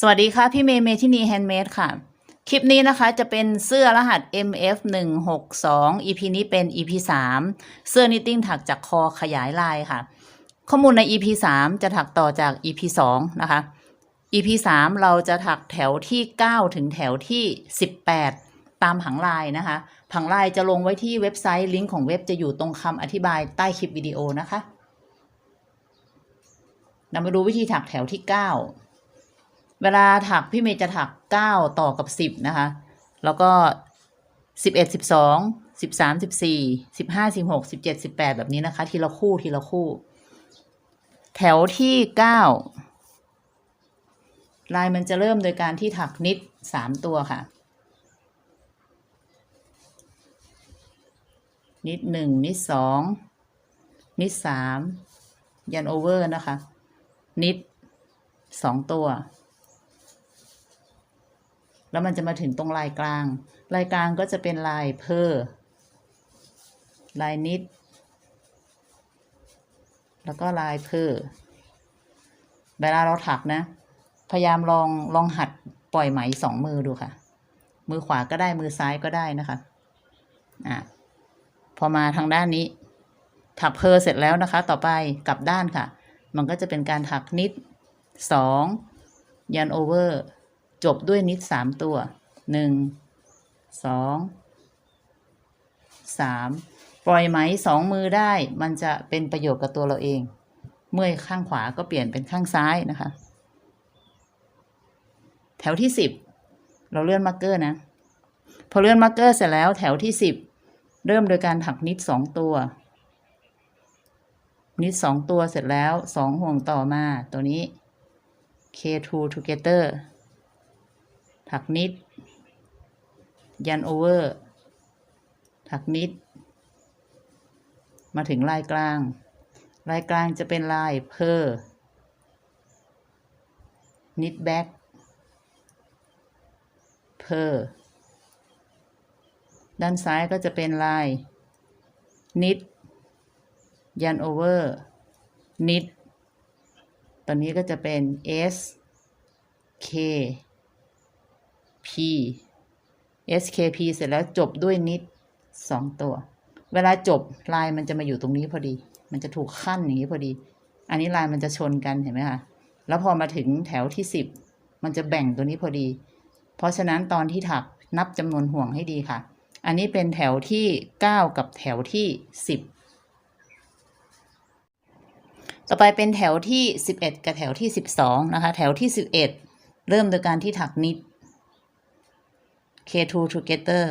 สวัสดีค่ะ พี่เมย์เมทินีแฮนด์เมดค่ะ คลิปนี้นะคะจะเป็นเสื้อรหัส MF 1 6 2 EP นี้เป็น EP 3 เสื้อนิตติ้งถักจากคอขยายลายค่ะ ข้อมูลใน EP 3 จะถักต่อจาก EP 2 นะคะ EP 3 เราจะถักแถวที่ 9 ถึงแถวที่ 18 ตามผังลายนะคะ ผังลายจะลงไว้ที่เว็บไซต์ลิงก์ของเว็บจะอยู่ตรงคำอธิบายใต้คลิปวิดีโอนะคะเรามาดูวิธีถักแถวที่ 9 เวลาถักพี่เมย์จะถัก9ต่อกับ10นะคะ แล้วก็11 12 13 14 15 16 17 18แบบนี้นะคะ ทีละคู่ทีละคู่ แถวที่9ลายมันจะเริ่มโดยการที่ถักนิด3ตัวค่ะ นิด1นิด2นิด3ยันโอเวอร์นะคะ นิด2ตัว แล้วมันจะมาถึงตรงลายกลาง ลายกลางก็จะเป็นลายเพอลายนิด แล้วก็ลายเพอเวลาเราถักนะ พยายามลองลองหัดปล่อยไหมสองมือดูค่ะ มือขวาก็ได้มือซ้ายก็ได้นะคะอะพอมาทางด้านนี้ ถักเพอเสร็จแล้วนะคะ ต่อไปกลับด้านค่ะ มันก็จะเป็นการถักนิดสองยันโอเวอร์ จบด้วยนิดสามตัวหนึ่งสองสามปล่อยไหมสองมือได้ มันจะเป็นประโยชน์กับตัวเราเอง เมื่อยข้างขวาก็เปลี่ยนเป็นข้างซ้ายนะคะ แถวที่สิบเราเลื่อนมาร์กเกอร์นะ พอเลื่อนมาร์กเกอร์เสร็จแล้วแถวที่สิบเริ่มโดยการถักนิดสองตัว นิดสองตัวเสร็จแล้วสองห่วงต่อมาตัวนี้ K2 together ถักนิด ยันโอเวอร์ ถักนิด มาถึงลายกลาง ลายกลางจะเป็นลายเพอร์นิดแบ็กเพอร์ด้านซ้ายก็จะเป็นลายนิด ยันโอเวอร์ นิด ตอนนี้ก็จะเป็น S K P SKP เสร็จแล้วจบด้วยนิดสองตัว เวลาจบลายมันจะมาอยู่ตรงนี้พอดี มันจะถูกขั้นอย่างนี้พอดี อันนี้ลายมันจะชนกันเห็นไหมคะแล้วพอมาถึงแถวที่สิบมันจะแบ่งตัวนี้พอดี เพราะฉะนั้นตอนที่ถักนับจำนวนห่วงให้ดีค่ะ อันนี้เป็นแถวที่เก้ากับแถวที่สิบต่อไปเป็นแถวที่11กับแถวที่12นะคะ แถวที่11เริ่มโดยการที่ถักนิด K2 together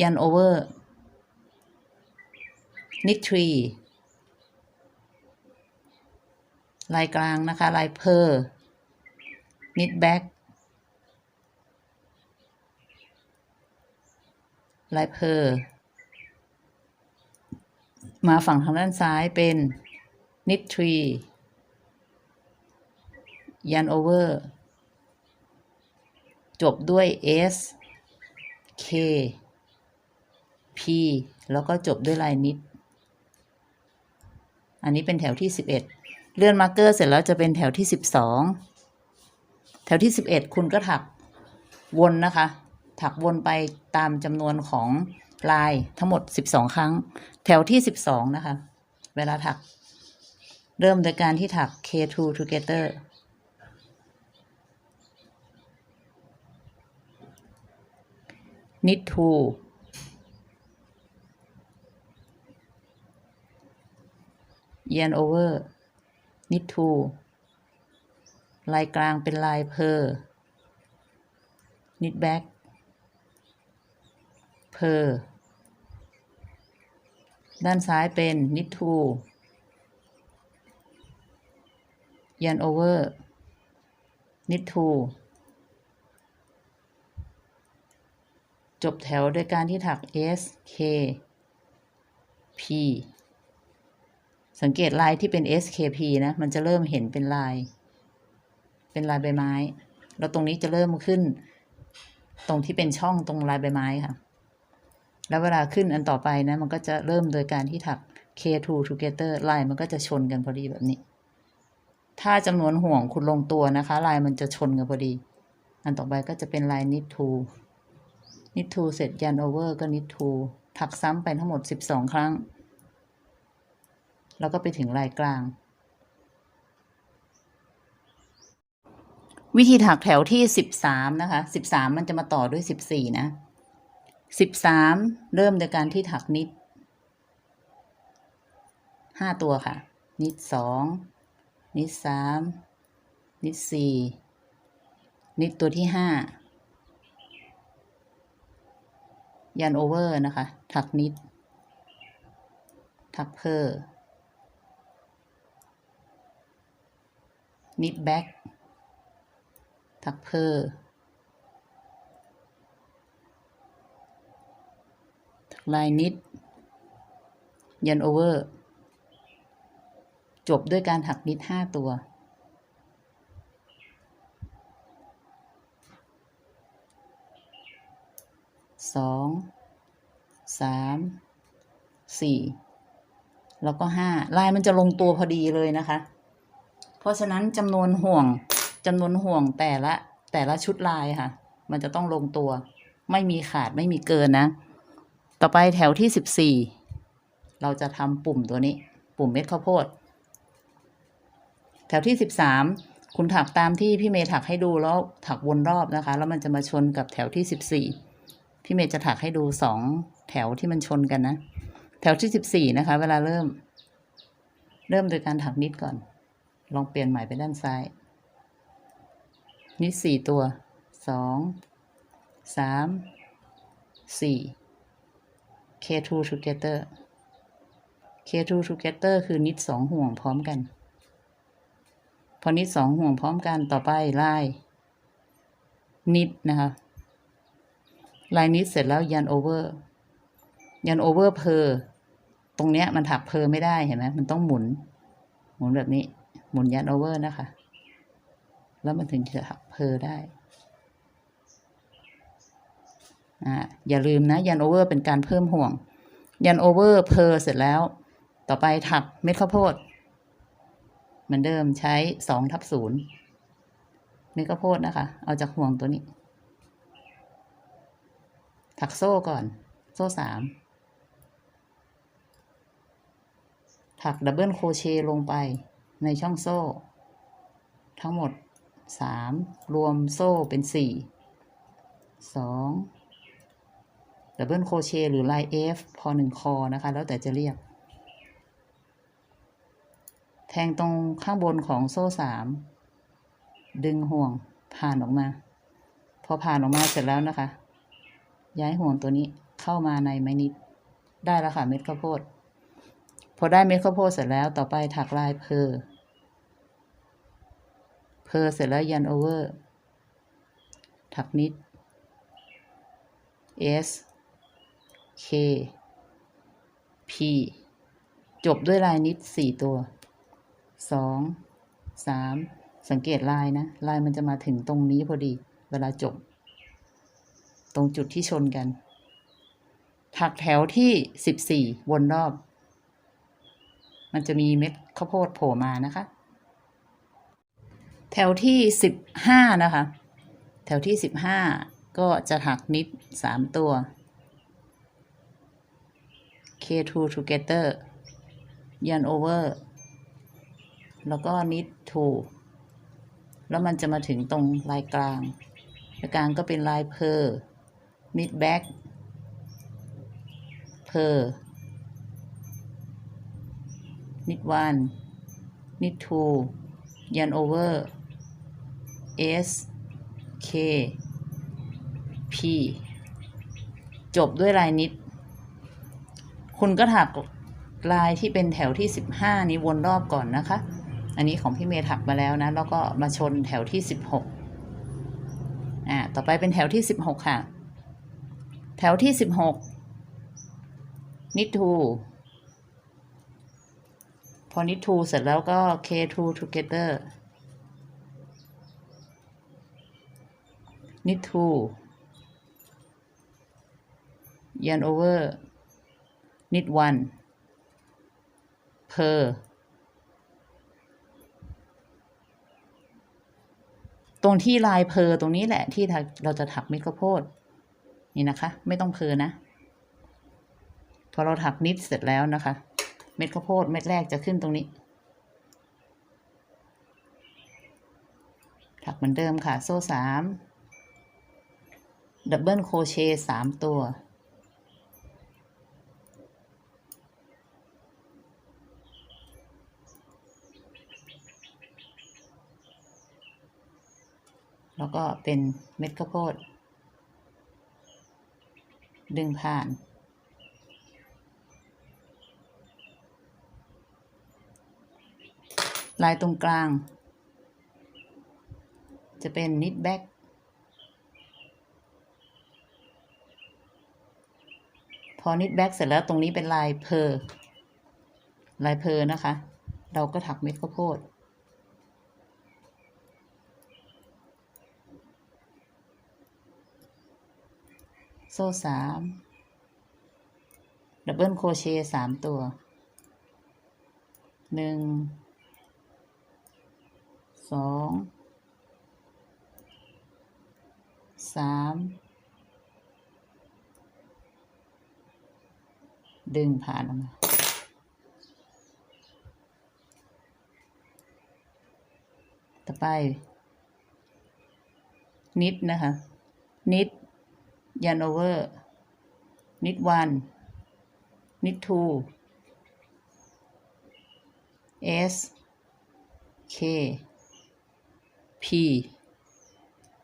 ยัน over นิด tree ลายกลางนะคะ ลายเพอร์นิดแบ็กลายเพอร์มาฝั่งทางด้านซ้ายเป็นนิดทรียันโอเวอร์ จบด้วย S K P แล้วก็จบด้วยลายนิด อันนี้เป็นแถวที่ 11 เลื่อนมาร์กเกอร์เสร็จแล้วจะเป็นแถวที่ 12 แถวที่ 11 คุณก็ถักวนนะคะ ถักวนไปตามจำนวนของลายทั้งหมด 12 ครั้ง แถวที่ 12 นะคะ เวลาถัก เริ่มโดยการที่ถัก K2 together นิด two ยัน over นิด two ลายกลางเป็นลายเพอร์นิดแบ็กเพอร์ด้านซ้ายเป็นนิทูยันโอเวอร์นิดทู จบแถวโดยการที่ถัก S K P สังเกตลายที่เป็น S K P นะ มันจะเริ่มเห็นเป็นลาย เป็นลายใบไม้ แล้วตรงนี้จะเริ่มขึ้น ตรงที่เป็นช่องตรงลายใบไม้ค่ะ แล้วเวลาขึ้นอันต่อไปนะ มันก็จะเริ่มโดยการที่ถัก K 2 together ลายมันก็จะชนกันพอดีแบบนี้ ถ้าจำนวนห่วงคุณลงตัวนะคะ ลายมันจะชนกันพอดี อันต่อไปก็จะเป็นลายนิด 2 นิดทูเสร็จยันโอเวอร์ก็นิดทูถักซ้ำไปทั้งหมด 12 ครั้ง แล้วก็ไปถึงลายกลาง วิธีถักแถวที่ 13 นะคะ 13 มันจะมาต่อด้วย 14 นะ 13 เริ่มโดยการที่ถักนิด 5 ตัวค่ะ นิด 2 นิด 3 นิด 4 นิดตัวที่ 5 ยันโอเวอร์นะคะ ถักนิด ถักเพอร์นิดแบ็กถักเพอร์ถักลายนิด ยันโอเวอร์ จบด้วยการถักนิดห้าตัว สองสามสี่แล้วก็ห้าลายมันจะลงตัวพอดีเลยนะคะ เพราะฉะนั้นจำนวนห่วงจำนวนห่วงแต่ละแต่ละชุดลายค่ะ มันจะต้องลงตัว ไม่มีขาดไม่มีเกินนะ ต่อไปแถวที่สิบสี่เราจะทำปุ่มตัวนี้ ปุ่มเม็ดข้าวโพด แถวที่สิบสามคุณถักตามที่พี่เมย์ถักให้ดูแล้วถักวนรอบนะคะ แล้วมันจะมาชนกับแถวที่สิบสี่ พี่เมย์จะถักให้ดูสองแถวที่มันชนกันนะ แถวที่สิบสี่นะคะ เวลาเริ่ม เริ่มโดยการถักนิดก่อน ลองเปลี่ยนใหม่ไปด้านซ้าย นิดสี่ตัวสองสามสี่ K2 together K2 together คือนิดสองห่วงพร้อมกัน พอนิดสองห่วงพร้อมกันต่อไปลายนิดนะคะ ลายนิดเสร็จแล้วยันโอเวอร์ ยันโอเวอร์เพอตรงเนี้ยมันถักเพอไม่ได้เห็นไหมมันต้องหมุน หมุนแบบนี้ หมุนยันโอเวอร์นะคะ แล้วมันถึงจะถักเพอได้อ่าอย่าลืมนะ ยันโอเวอร์เป็นการเพิ่มห่วง ยันโอเวอร์เพอเสร็จแล้ว ต่อไปถักเม็ดข้าวโพดเหมือนเดิมใช้สองทับศูนย์เม็ดข้าวโพดนะคะ เอาจากห่วงตัวนี้ ถักโซ่ก่อน โซ่สาม ถักดับเบิลโครเชต์ลงไปในช่องโซ่ ทั้งหมดสามรวมโซ่เป็นสี่สองดับเบิลโครเชต์หรือลาย F พอหนึ่งคอนะคะ แล้วแต่จะเรียก แทงตรงข้างบนของโซ่สาม ดึงห่วงผ่านออกมา พอผ่านออกมาเสร็จแล้วนะคะ ย้ายห่วงตัวนี้เข้ามาในไม้นิด ได้แล้วค่ะเม็ดข้าวโพด พอได้เม็ดข้าวโพดเสร็จแล้วต่อไปถักลายเพอเพอเสร็จแล้วยันโอเวอร์ ถักนิด S K P จบด้วยลายนิดสี่ตัวสองสามสังเกตลายนะ ลายมันจะมาถึงตรงนี้พอดี เวลาจบ ตรงจุดที่ชนกัน ถักแถวที่สิบสี่วนรอบ มันจะมีเม็ดข้าวโพดโผล่มานะคะ แถวที่สิบห้านะคะ แถวที่สิบห้าก็จะถักนิดสามตัว K2 together ยัน over แล้วก็นิด two แล้วมันจะมาถึงตรงลายกลาง ลายกลางก็เป็นลายเพอร์ นิดแบ็กเพอร์นิดวันนิด two ยัน over S K P จบด้วยลายนิด คุณก็ถักลายที่เป็นแถวที่สิบห้านี้วนรอบก่อนนะคะ อันนี้ของพี่เมย์ถักมาแล้วนะ แล้วก็มาชนแถวที่สิบหกอ่าต่อไปเป็นแถวที่สิบหกค่ะ แถวที่สิบหกนิดทู พอนิทูเสร็จแล้วก็ K2 together นิทูยันโอเวอร์นิดวันเพอตรงที่ลายเพอตรงนี้แหละที่เราจะถักม็ดข้าวโพด นี่นะคะ ไม่ต้องเพอนะ พอเราถักนิดเสร็จแล้วนะคะ เม็ดข้าวโพดเม็ดแรกจะขึ้นตรงนี้ ถักเหมือนเดิมค่ะ โซ่สามดับเบิลโคเชต์สามตัวแล้วก็เป็นเม็ดข้าวโพด ดึงผ่าน ลายตรงกลาง จะเป็นนิดแบ็กพอนิดแบ็กเสร็จแล้วตรงนี้เป็นลายเพอร์ลายเพอร์นะคะ เราก็ถักเม็ดข้าวโพด โซ่สามดับเบิลโคเชต์สามตัวหนึ่งสองสามดึงผ่านออกมาต่อไป นิดนะคะ นิด ยันโอเวอร์นิดวันนิดทู S K P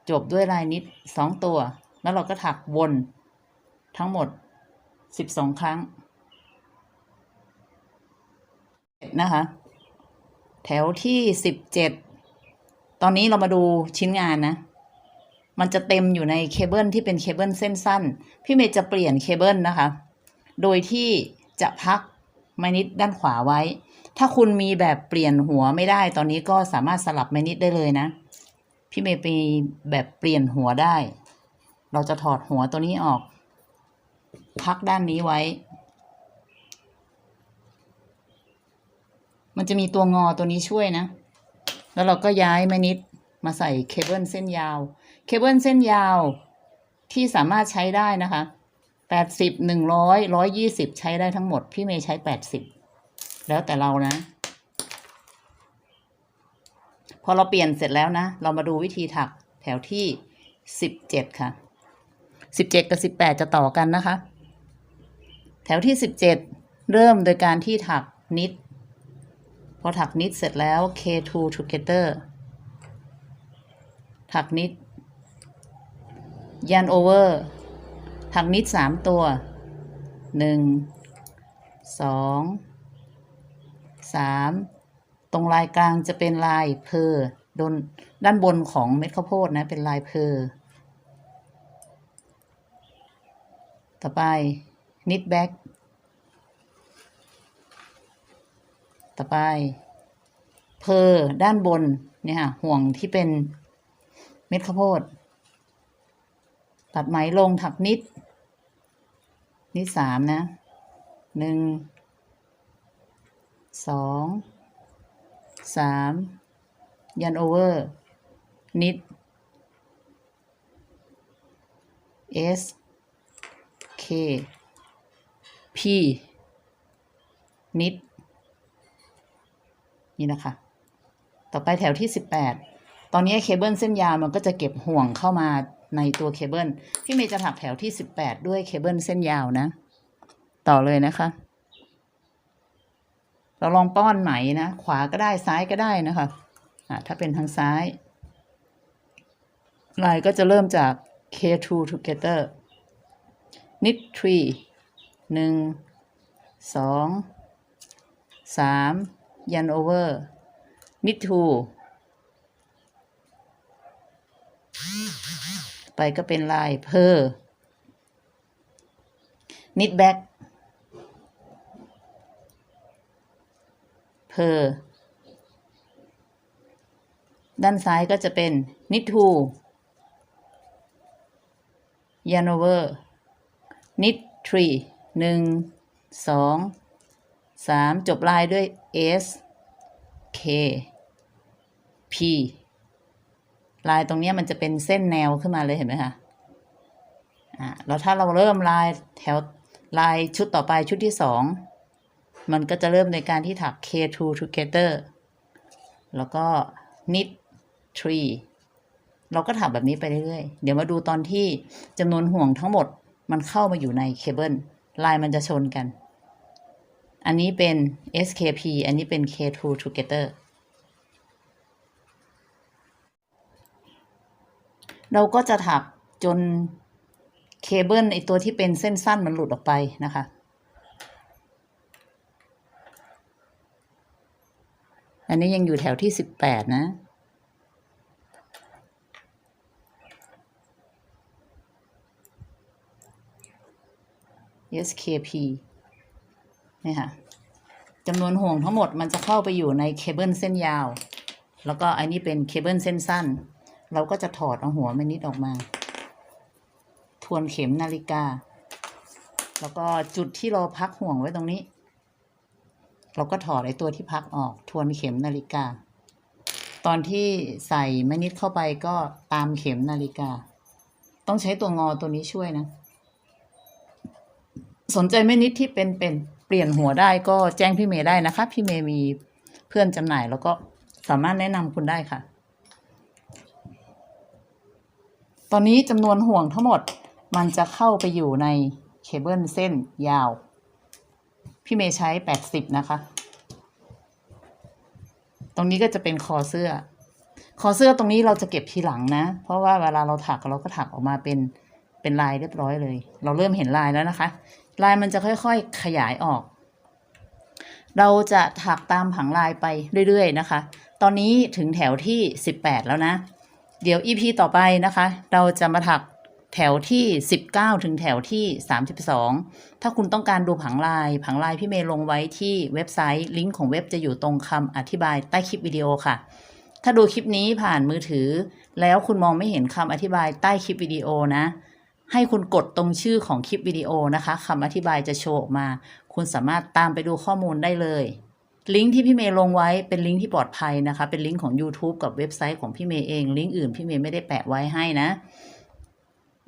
จบด้วยลายนิดสองตัว แล้วเราก็ถักวนทั้งหมดสิบสองครั้งนะคะ แถวที่สิบเจ็ดตอนนี้เรามาดูชิ้นงานนะ มันจะเต็มอยู่ในเคเบิลที่เป็นเคเบิลเส้นสั้น พี่เมย์จะเปลี่ยนเคเบิลนะคะ โดยที่จะพักไมนิดด้านขวาไว้ ถ้าคุณมีแบบเปลี่ยนหัวไม่ได้ ตอนนี้ก็สามารถสลับไมนิดได้เลยนะ พี่เมย์มีแบบเปลี่ยนหัวได้ เราจะถอดหัวตัวนี้ออก พักด้านนี้ไว้ มันจะมีตัวงอตัวนี้ช่วยนะ แล้วเราก็ย้ายไมนิด มาใส่เคเบิลเส้นยาว เคเบิลเส้นยาวที่สามารถใช้ได้นะคะแปดสิบหนึ่งร้อยร้อยยี่สิบใช้ได้ทั้งหมด พี่เมย์ใช้แปดสิบแล้วแต่เรานะ พอเราเปลี่ยนเสร็จแล้วนะ เรามาดูวิธีถักแถวที่สิบเจ็ดค่ะสิบเจ็ดกับสิบแปดจะต่อกันนะคะ แถวที่สิบเจ็ดเริ่มโดยการที่ถักนิด พอถักนิดเสร็จแล้ว K2 together ถักนิด ยันโอเวอร์ ถักนิดสามตัวหนึ่งสองสามตรงลายกลางจะเป็นลายเพอร์ดนด้านบนของเม็ดข้าวโพดนะ เป็นลายเพอร์ต่อไปนิดแบ็กต่อไปเพอร์ด้านบนเนี่ยค่ะห่วงที่เป็น เม็ดข้าวโพด ตัดไหมลงถักนิด นิดสามนะหนึ่งสองสามยันโอเวอร์ นิด S K P นิด นี่นะคะ ต่อไปแถวที่สิบแปด ตอนนี้เคเบิลเส้นยาวมันก็จะเก็บห่วงเข้ามาในตัวเคเบิลพี่เมย์จะถักแถวที่สิบแปดด้วยเคเบิลเส้นยาวนะ ต่อเลยนะคะ เราลองป้อนไหมนะ ขวาก็ได้ซ้ายก็ได้นะคะอ่าถ้าเป็นทางซ้าย ลายก็จะเริ่มจาก K2 together knit tree หนึ่งสองสามยันโอเวอร์ knit two ไปก็เป็นลายเพอร์ knit back เพอร์ด้านซ้ายก็จะเป็น knit two ยันอเวอร์ knit three หนึ่งสองสามจบลายด้วย S K P ลายตรงนี้มันจะเป็นเส้นแนวขึ้นมาเลยเห็นไหมคะอ่าแล้วถ้าเราเริ่มลายแถวลายชุดต่อไปชุดที่สองมันก็จะเริ่มในการที่ถัก K2 together แล้วก็ knit tree เราก็ถักแบบนี้ไปเรื่อยๆ เดี๋ยวมาดูตอนที่จำนวนห่วงทั้งหมดมันเข้ามาอยู่ในเคเบิลลายมันจะชนกัน อันนี้เป็น SKP อันนี้เป็น K2 together เราก็จะถักจนเคเบิลไอตัวที่เป็นเส้นสั้นมันหลุดออกไปนะคะอันนี้ยังอยู่แถวที่สิบแปดนะ SKP นี่ค่ะจำนวนห่วงทั้งหมดมันจะเข้าไปอยู่ในเคเบิลเส้นยาว แล้วก็อันนี้เป็นเคเบิลเส้นสั้น เราก็จะถอดเอาหัวมันนิดออกมา ทวนเข็มนาฬิกา แล้วก็จุดที่เราพักห่วงไว้ตรงนี้ เราก็ถอดไอ้ตัวที่พักออก ทวนเข็มนาฬิกา ตอนที่ใส่มนิดเข้าไปก็ตามเข็มนาฬิกา ต้องใช้ตัวงอตัวนี้ช่วยนะ สนใจมนิดที่เป็นเป็นเปลี่ยนหัวได้ก็แจ้งพี่เมย์ได้นะคะ พี่เมย์มีเพื่อนจำหน่ายแล้วก็สามารถแนะนำคุณได้ค่ะ ตอนนี้จำนวนห่วงทั้งหมดมันจะเข้าไปอยู่ในเคเบิลเส้นยาว พี่เมย์ใช้แปดสิบนะคะ ตรงนี้ก็จะเป็นคอเสื้อ คอเสื้อตรงนี้เราจะเก็บทีหลังนะ เพราะว่าเวลาเราถักเราก็ถักออกมาเป็นเป็นลายเรียบร้อยเลย เราเริ่มเห็นลายแล้วนะคะ ลายมันจะค่อยๆขยายออก เราจะถักตามผังลายไปเรื่อยๆนะคะ ตอนนี้ถึงแถวที่ 18 แล้วนะ เดี๋ยว EP ต่อไปนะคะ เราจะมาถักแถวที่ 19 ถึงแถวที่ 32 ถ้าคุณต้องการดูผังลาย ผังลายพี่เมย์ลงไว้ที่เว็บไซต์ ลิงก์ของเว็บจะอยู่ตรงคำอธิบายใต้คลิปวิดีโอค่ะ ถ้าดูคลิปนี้ผ่านมือถือ แล้วคุณมองไม่เห็นคำอธิบายใต้คลิปวิดีโอนะ ให้คุณกดตรงชื่อของคลิปวิดีโอนะคะคำอธิบายจะโชว์ออกมา คุณสามารถตามไปดูข้อมูลได้เลย ลิงก์ที่พี่เมย์ลงไว้เป็นลิงก์ที่ปลอดภัยนะคะ เป็นลิงก์ของ YouTube กับเว็บไซต์ของพี่เมย์เอง ลิงก์อื่นพี่เมย์ไม่ได้แปะไว้ให้นะ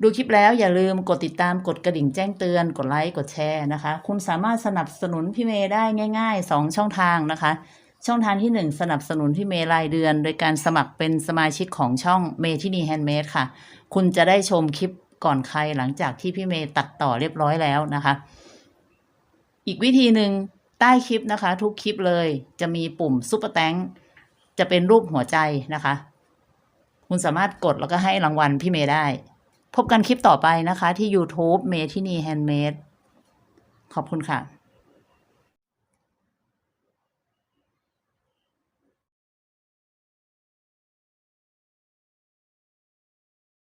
ดูคลิปแล้วอย่าลืมกดติดตามกดกระดิ่งแจ้งเตือน กดไลค์กดแชร์นะคะ คุณสามารถสนับสนุนพี่เมย์ได้ง่าย ๆ 2 ช่องทางนะคะ ช่องทางที่ 1 สนับสนุนพี่เมย์รายเดือน โดยการสมัครเป็นสมาชิกของช่องเมที่นีแฮนด์เมดค่ะ คุณจะได้ชมคลิปก่อนใครหลังจากที่พี่เมย์ตัดต่อเรียบร้อยแล้วนะคะ อีกวิธีหนึ่ง ใต้คลิปนะคะ ทุกคลิปเลยจะมีปุ่มซุปเปอร์แตงจะเป็นรูปหัวใจนะคะ คุณสามารถกดแล้วก็ให้รางวัลพี่เมย์ได้ พบกันคลิปต่อไปนะคะ ที่ YouTube เมที่นีแฮนด์เมดขอบคุณค่ะ